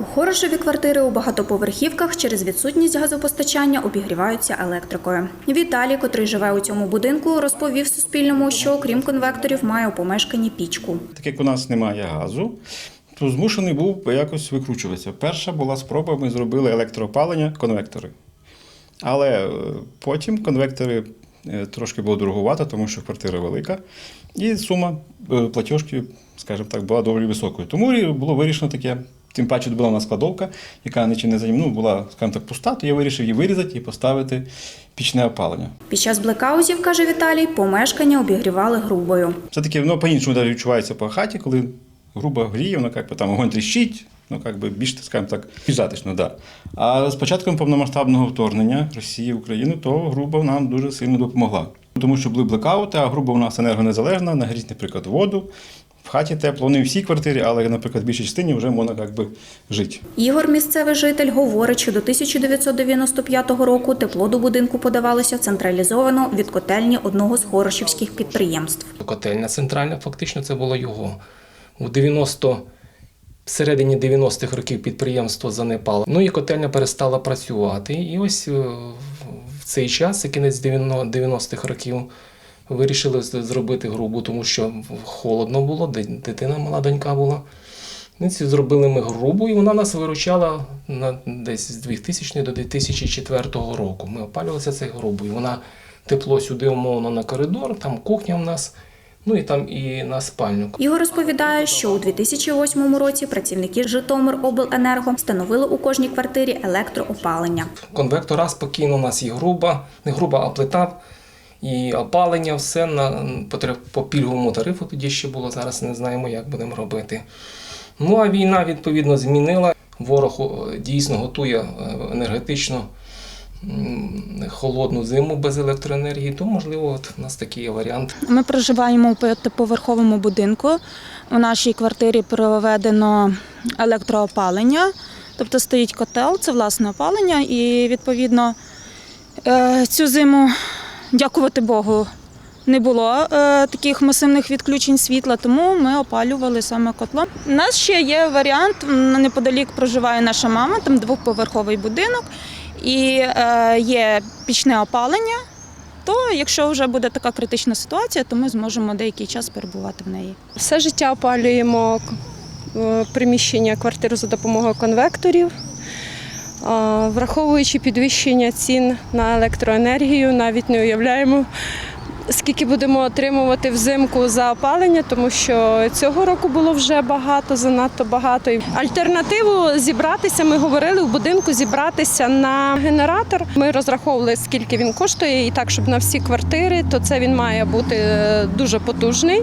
У Хорошеві квартири у багатоповерхівках через відсутність газопостачання обігріваються електрикою. Віталій, котрий живе у цьому будинку, розповів Суспільному, що окрім конвекторів має у помешканні пічку. Так як у нас немає газу, то змушений був якось викручуватися. Перша була спроба, ми зробили електроопалення, конвектори. Але е, потім конвектори е, трошки було дороговато, тому що квартира велика, і сума е, платіжки, скажімо так, була доволі високою. Тому було вирішено таке. Тим паче була у нас складовка, яка нічим не займала, ну, була, скажімо так, пуста, то я вирішив її вирізати і поставити пічне опалення. Під час блекаутів, каже Віталій, помешкання обігрівали грубою. Все-таки воно по-іншому навіть відчувається по хаті, коли грубо гріє, воно як би, там огонь тріщить, ну як би більш, скажімо так, затишно, да. А з початком повномасштабного вторгнення Росії в Україну, то грубо нам дуже сильно допомогла. Тому що були блекаути, а грубо у нас енергонезалежна, нагріть, наприклад, воду. В хаті тепло, не в всій квартирі, але, наприклад, в більшій частині вже можна як би, жити. Ігор, місцевий житель, говорить, що до 1995 року тепло до будинку подавалося централізовано від котельні одного з хорошівських підприємств. Котельня центральна, фактично це було його. У 90 в середині 90-х років підприємство занепало. Ну і котельня перестала працювати. І ось е, в цей час, кінець 90-х років, вирішили зробити грубу, тому що холодно було, дитина мала донька була. Ну, зробили ми грубу, і вона нас виручала на десь з 2000 до 2004 року. Ми опалювалися цією грубою. Вона тепло сюди умовно на коридор, там кухня в нас, ну і там і на спальню. Ігор розповідає, що у 2008 році працівники Житомиробленерго встановили у кожній квартирі електроопалення. Конвектора спокійно, у нас і груба, не груба, а плита, і опалення, все на, по, пільговому тарифу тоді ще було, зараз не знаємо, як будемо робити. Ну а війна, відповідно, змінила. Ворог дійсно готує е, енергетично холодну зиму без електроенергії, то, можливо, от у нас такий варіант. Ми проживаємо у п'ятиповерховому будинку. У нашій квартирі проведено електроопалення, тобто стоїть котел, це власне опалення, і відповідно е, цю зиму, дякувати Богу, не було е, таких масивних відключень світла, тому ми опалювали саме котлом. У нас ще є варіант, неподалік проживає наша мама, там двохповерховий будинок, і е, є пічне опалення то якщо вже буде така критична ситуація, то ми зможемо деякий час перебувати в неї. Все життя опалюємо е, приміщення квартир за допомогою конвекторів. Враховуючи підвищення цін на електроенергію, навіть не уявляємо, скільки будемо отримувати взимку за опалення, тому що цього року було вже багато, занадто багато. Альтернативу зібратися, ми говорили в будинку зібратися на генератор. Ми розраховували, скільки він коштує, і так, щоб на всі квартири, то це він має бути е, дуже потужний.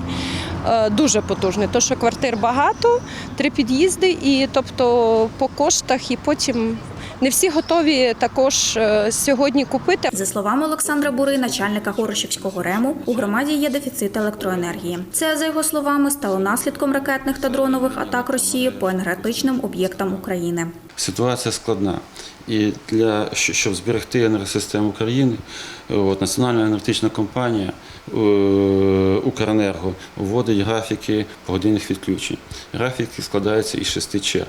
Е, Дуже потужний, тому що квартир багато, три під'їзди, і тобто по коштах, і потім не всі готові також е, сьогодні купити. За словами Олександра Бури, начальника Хорошівського рему, у громаді є дефіцит електроенергії. Це, за його словами, стало наслідком ракетних та дронових атак Росії по енергетичним об'єктам України. Ситуація складна. І для щоб зберегти енергосистему України, от, Національна енергетична компанія е, Укренерго вводить графіки погодинних відключень. Графіки складаються із шести черг.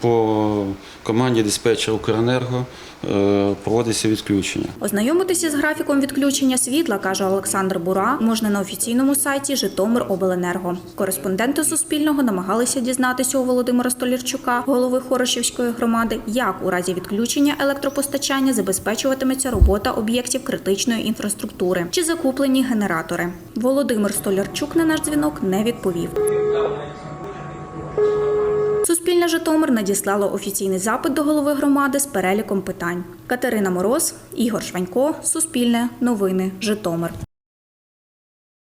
По команді диспетчера Укренерго е, проводиться відключення. Ознайомитися з графіком відключення світла, каже Олександр Бура, можна на офіційному сайті Житомиробленерго. Кореспонденти Суспільного намагалися дізнатися у Володимира Столярчука, голови Хорошівської громади, як у разі відключення електропостачання забезпечуватиметься робота об'єктів критичної інфраструктури чи закуплені генератори. Володимир Столярчук на наш дзвінок не відповів. Суспільне Житомир надіслало офіційний запит до голови громади з переліком питань. Катерина Мороз, Ігор Шванько, Суспільне, Новини, Житомир.